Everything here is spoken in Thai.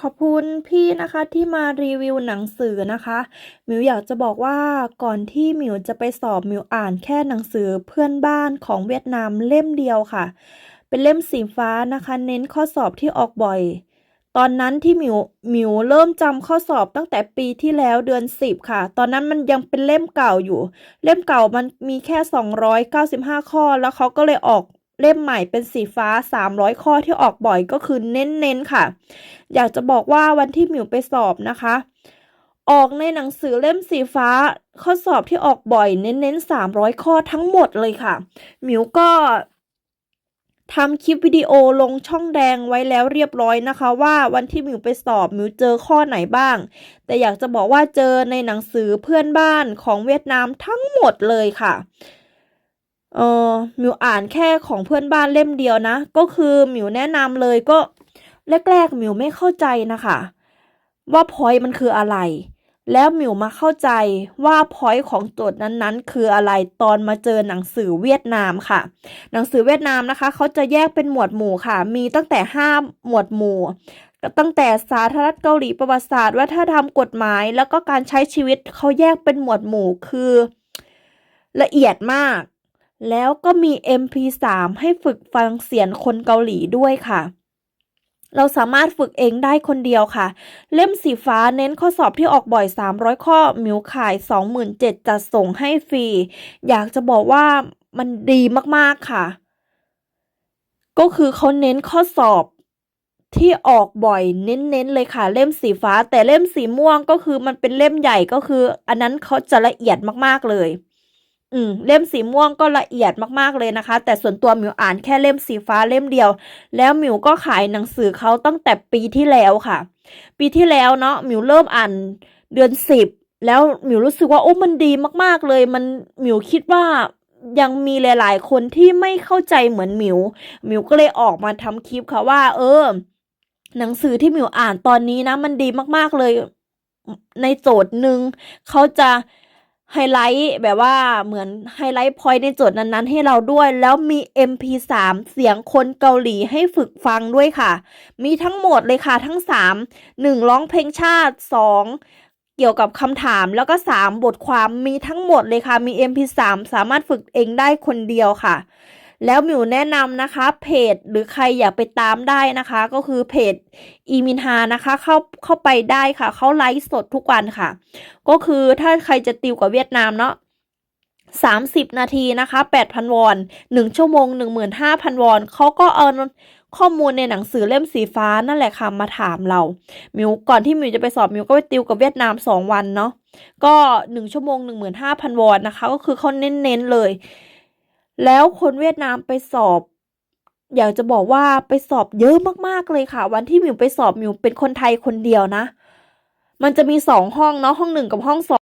ขอบคุณพี่นะคะที่มารีวิวหนังสือนะคะหมิวอยากจะบอกว่าก่อนที่หมิวจะไปสอบหมิวอ่านแค่หนังสือเพื่อนบ้านของเวียดนามเล่มเดียวค่ะ เป็นเล่มสีฟ้านะคะ เน้นข้อสอบที่ออกบ่อย ตอนนั้นที่หมิวหมิวเริ่มจำข้อสอบตั้งแต่ปีที่แล้วเดือนสิบค่ะ ตอนนั้นมันยังเป็นเล่มเก่าอยู่ เล่มเก่ามันมีแค่ 295 ข้อ แล้วเขาก็เลยออก เล่มใหม่เป็นสีฟ้า 300 ข้อที่ออกบ่อยก็คือเน้นๆค่ะ อยากจะบอกว่าวันที่หมิวไปสอบนะคะ ออกในหนังสือเล่มสีฟ้า ข้อสอบที่ออกบ่อยเน้นๆ 300 ข้อทั้งหมดเลยค่ะ หมิวก็ทำคลิปวิดีโอลงช่องแดงไว้แล้วเรียบร้อยนะคะ ว่าวันที่หมิวไปสอบหมิวเจอข้อไหนบ้าง แต่อยากจะบอกว่าเจอในหนังสือเพื่อนบ้านของเวียดนามทั้งหมดเลยค่ะ เออหมิวอ่านแค่ของเพื่อนบ้านเล่มเดียวนะ ก็คือหมิวแนะนำเลยก็แรกๆหมิวไม่เข้าใจนะคะ ว่าพอยมันคืออะไร แล้วหมิวมาเข้าใจว่าพอยของโจทย์นั้นๆ คืออะไรตอนมาเจอหนังสือเวียดนามค่ะ หนังสือเวียดนามนะคะเขาจะแยกเป็นหมวดหมู่ค่ะ มีตั้งแต่ห้าหมวดหมู่ตั้งแต่สาธารณรัฐเกาหลีประวัติศาสตร์วัฒนธรรมกฎหมาย แล้วก็การใช้ชีวิตเขาแยกเป็นหมวดหมู่คือ ละเอียดมาก แล้วก็มี MP3 ให้ฝึกฟังเสียงคนเกาหลีด้วยค่ะ เราสามารถฝึกเองได้คนเดียวค่ะ เล่มสีฟ้าเน้นข้อสอบที่ออกบ่อย 300 ข้อมิวขาย 27,000จะส่งให้ฟรี อยากจะบอกว่ามันดีมากๆค่ะ ก็คือเขาเน้นข้อสอบที่ออกบ่อยเน้นๆเลยค่ะ เล่มสีฟ้า แต่เล่มสีม่วงก็คือมันเป็นเล่มใหญ่ก็คือ อันนั้นเขาจะละเอียดมากๆเลย อืมเล่มสีม่วงก็ละเอียดมากๆเลยนะคะ แต่ส่วนตัวหมิวอ่านแค่เล่มสีฟ้าเล่มเดียว แล้วหมิวก็ขายหนังสือเขาตั้งแต่ปีที่แล้วค่ะ ปีที่แล้วเนาะหมิวเริ่มอ่านเดือนสิบแล้วหมิวรู้สึกว่าโอ้มันดีมากๆเลย มันหมิวคิดว่ายังมีหลาย ๆ คนที่ไม่เข้าใจเหมือนหมิวหมิวก็เลยออกมาทำคลิปค่ะว่า เออ หนังสือที่หมิวอ่านตอนนี้นะ มันดีมากๆเลย ในโจทย์หนึ่งเขาจะ ไฮไลท์แบบว่าเหมือนไฮไลท์พอยต์ในโจทย์นั้นๆ ให้เราด้วย แล้วมี MP3 เสียงคนเกาหลีให้ฝึกฟังด้วยค่ะ มีทั้งหมดเลยค่ะทั้ง 3 1 ร้องเพลงชาติ 2 เกี่ยวกับคำถามแล้วก็ 3 บทความมีทั้งหมดเลยค่ะ มี MP3 สามารถฝึกเองได้คนเดียวค่ะ แล้วมิวแนะนำนะคะเพจหรือใครอยากไปตามได้นะคะ ก็คือเพจอีมินฮานะคะเข้าเข้าไปได้ค่ะเขาไลฟ์สดทุกวันค่ะ ก็คือถ้าใครจะติวกับเวียดนามเนาะสามสิบนาทีนะคะแปดพันวอนหนึ่งชั่วโมงหนึ่งหมื่นห้าพันวอนเขาก็เอาข้อมูลในหนังสือเล่มสีฟ้านั่นแหละค่ะมาถามเรา มิวก่อนที่มิวจะไปสอบมิวก็ไปติวกับเวียดนามสองวันเนาะ ก็หนึ่งชั่วโมงหนึ่งหมื่นห้าพันวอนนะคะ ก็คือเขาเน้นๆเลย แล้วคนเวียดนามไปสอบ อยากจะบอกว่าไปสอบเยอะมากๆเลยค่ะ วันที่มิวไปสอบมิวเป็นคนไทยคนเดียวนะ มันจะมีสองห้องเนาะห้องหนึ่งกับห้องสอง